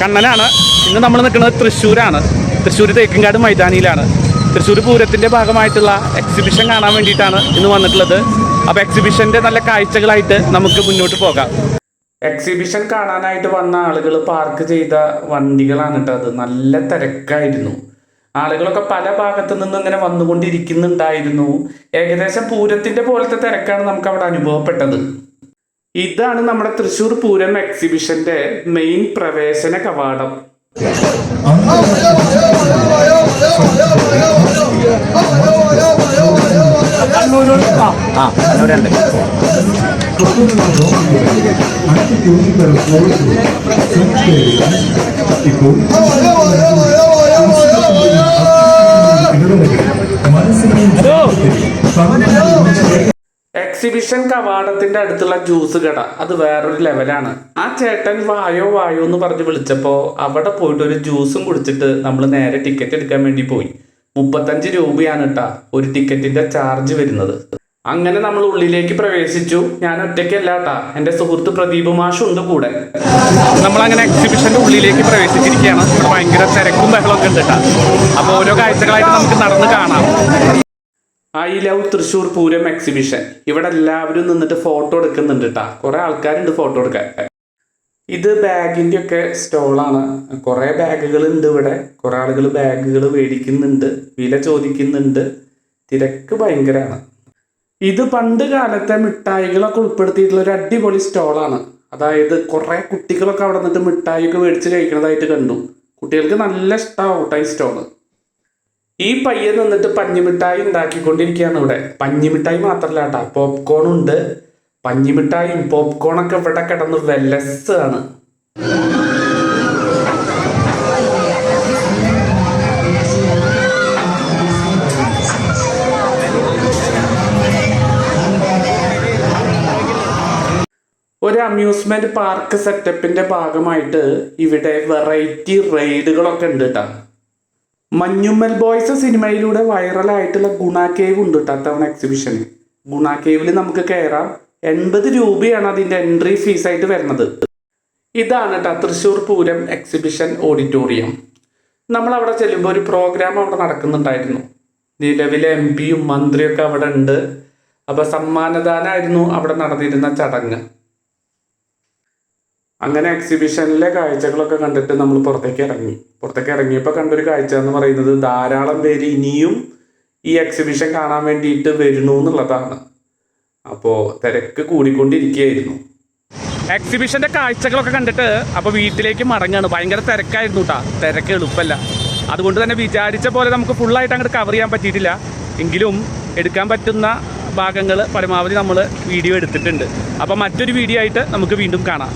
കണ്ണനാണ് ഇന്ന് നമ്മൾ നിൽക്കുന്നത് തൃശ്ശൂരാണ്. തൃശ്ശൂർ തേക്കിൻകാട് മൈതാനിയിലാണ്. തൃശ്ശൂർ പൂരത്തിന്റെ ഭാഗമായിട്ടുള്ള എക്സിബിഷൻ കാണാൻ വേണ്ടിയിട്ടാണ് ഇന്ന് വന്നിട്ടുള്ളത്. അപ്പോൾ എക്സിബിഷന്റെ നല്ല കാഴ്ചകളായിട്ട് നമുക്ക് മുന്നോട്ട് പോകാം. എക്സിബിഷൻ കാണാനായിട്ട് വന്ന ആളുകൾ പാർക്ക് ചെയ്ത വണ്ടികളാണ് കേട്ടോ അത്. നല്ല തിരക്കായിരുന്നു. ആളുകളൊക്കെ പല ഭാഗത്തു നിന്ന് ഇങ്ങനെ വന്നുകൊണ്ടിരിക്കുന്നുണ്ടായിരുന്നു. ഏകദേശം പൂരത്തിന്റെ പോലത്തെ തിരക്കാണ് നമുക്ക് അവിടെ അനുഭവപ്പെട്ടത്. ഇതാണ് നമ്മുടെ തൃശ്ശൂർ പൂരം എക്സിബിഷന്റെ മെയിൻ പ്രവേശന കവാടം. എക്സിബിഷൻ കവാടത്തിന്റെ അടുത്തുള്ള ജ്യൂസ് കട. അത് വേറൊരു ലെവലാണ് ആ ചേട്ടൻ വായോ വായോ എന്ന് പറഞ്ഞ് വിളിച്ചപ്പോൾ അവിടെ പോയിട്ട് ഒരു ജ്യൂസും കുടിച്ചിട്ട് നമ്മൾ നേരെ ടിക്കറ്റ് എടുക്കാൻ വേണ്ടി പോയി. മുപ്പത്തഞ്ച് രൂപയാണ് കേട്ടാ ഒരു ടിക്കറ്റിന്റെ ചാർജ് വരുന്നത്. അങ്ങനെ നമ്മൾ ഉള്ളിലേക്ക് പ്രവേശിച്ചു. ഞാൻ ഒറ്റയ്ക്കല്ല കേട്ടാ എന്റെ സുഹൃത്ത് പ്രദീപ് മാഷും ഉണ്ട് കൂടെ. നമ്മളങ്ങനെ എക്സിബിഷന്റെ ഉള്ളിലേക്ക് പ്രവേശിച്ചിരിക്കുകയാണ്. ഭയങ്കര തിരക്കും ബഹളമൊക്കെ ഉണ്ട് കേട്ടാ അപ്പൊ ഓരോ കാഴ്ചകളായിട്ട് നമുക്ക് നടന്ന് കാണാം. I love Thrissur Pooram exhibition ഇവിടെ എല്ലാവരും നിന്നിട്ട് ഫോട്ടോ എടുക്കുന്നുണ്ട് കേട്ടാ കുറേ ആൾക്കാരുണ്ട് ഫോട്ടോ എടുക്കാൻ. ഇത് ബാഗിന്റെ ഒക്കെ സ്റ്റോളാണ് കുറേ ബാഗുകൾ ഉണ്ട് ഇവിടെ. കുറേ ആളുകൾ ബാഗുകൾ മേടിക്കുന്നുണ്ട്. വില ചോദിക്കുന്നുണ്ട്. തിരക്ക് ഭയങ്കരമാണ് ഇത് പണ്ട് കാലത്തെ മിഠായികളൊക്കെ ഉൾപ്പെടുത്തിയിട്ടുള്ള ഒരു അടിപൊളി സ്റ്റോളാണ് അതായത് കുറേ കുട്ടികളൊക്കെ അവിടെ നിന്നിട്ട് മിഠായിയൊക്കെ മേടിച്ച് കഴിക്കുന്നതായിട്ട് കണ്ടു. കുട്ടികൾക്ക് നല്ല ഇഷ്ടമാവും ഈ സ്റ്റോൾ ഈ പയ്യൻ നിന്നിട്ട് പഞ്ഞിമിഠായി ഉണ്ടാക്കിക്കൊണ്ടിരിക്കുകയാണ് ഇവിടെ. പഞ്ഞിമിഠായി മാത്രമല്ല കേട്ടാ പോപ്കോൺ ഉണ്ട്. പഞ്ഞിമിഠായും പോപ്കോണൊക്കെ ഇവിടെ കിടന്ന് വെലസാണ് ഒരു അമ്യൂസ്മെന്റ് പാർക്ക് സെറ്റപ്പിന്റെ ഭാഗമായിട്ട് ഇവിടെ വെറൈറ്റി റൈഡുകളൊക്കെ ഉണ്ട് കേട്ടോ. മഞ്ഞുമ്മൽ ബോയ്സ് സിനിമയിലൂടെ വൈറലായിട്ടുള്ള ഗുണ കേവ് ഉണ്ട് കേട്ടോ അത്തവണ എക്സിബിഷന് ഗുണ കേവിൽ നമുക്ക് കയറാം എൺപത് രൂപയാണ് അതിന്റെ എൻട്രി ഫീസായിട്ട് വരുന്നത്. ഇതാണ് കേട്ടോ തൃശ്ശൂർ പൂരം എക്സിബിഷൻ ഓഡിറ്റോറിയം നമ്മൾ അവിടെ ചെല്ലുമ്പോൾ ഒരു പ്രോഗ്രാം അവിടെ നടക്കുന്നുണ്ടായിരുന്നു. നിലവിലെ എം പിയും മന്ത്രിയൊക്കെ അവിടെ ഉണ്ട്. അപ്പോൾ സമ്മാനദാനമായിരുന്നു അവിടെ നടന്നിരുന്ന ചടങ്ങ്. അങ്ങനെ എക്സിബിഷനിലെ കാഴ്ചകളൊക്കെ കണ്ടിട്ട് നമ്മൾ പുറത്തേക്ക് ഇറങ്ങി. പുറത്തേക്ക് ഇറങ്ങിയപ്പോൾ കണ്ടൊരു കാഴ്ച എന്ന് പറയുന്നത് ധാരാളം പേര് ഇനിയും ഈ എക്സിബിഷൻ കാണാൻ വേണ്ടിയിട്ട് വരുന്നു എന്നുള്ളതാണ്. അപ്പോൾ തിരക്ക് കൂടിക്കൊണ്ടിരിക്കുകയായിരുന്നു. എക്സിബിഷന്റെ കാഴ്ചകളൊക്കെ കണ്ടിട്ട് അപ്പോൾ വീട്ടിലേക്ക് മടങ്ങാണ്. ഭയങ്കര തിരക്കായിരുന്നു കേട്ടോ തിരക്ക് എളുപ്പമല്ല അതുകൊണ്ട് തന്നെ വിചാരിച്ച പോലെ നമുക്ക് ഫുള്ളായിട്ട് അങ്ങോട്ട് കവർ ചെയ്യാൻ പറ്റിയിട്ടില്ല. എങ്കിലും എടുക്കാൻ പറ്റുന്ന ഭാഗങ്ങൾ പരമാവധി നമ്മൾ വീഡിയോ എടുത്തിട്ടുണ്ട്. അപ്പോൾ മറ്റൊരു വീഡിയോ ആയിട്ട് നമുക്ക് വീണ്ടും കാണാം.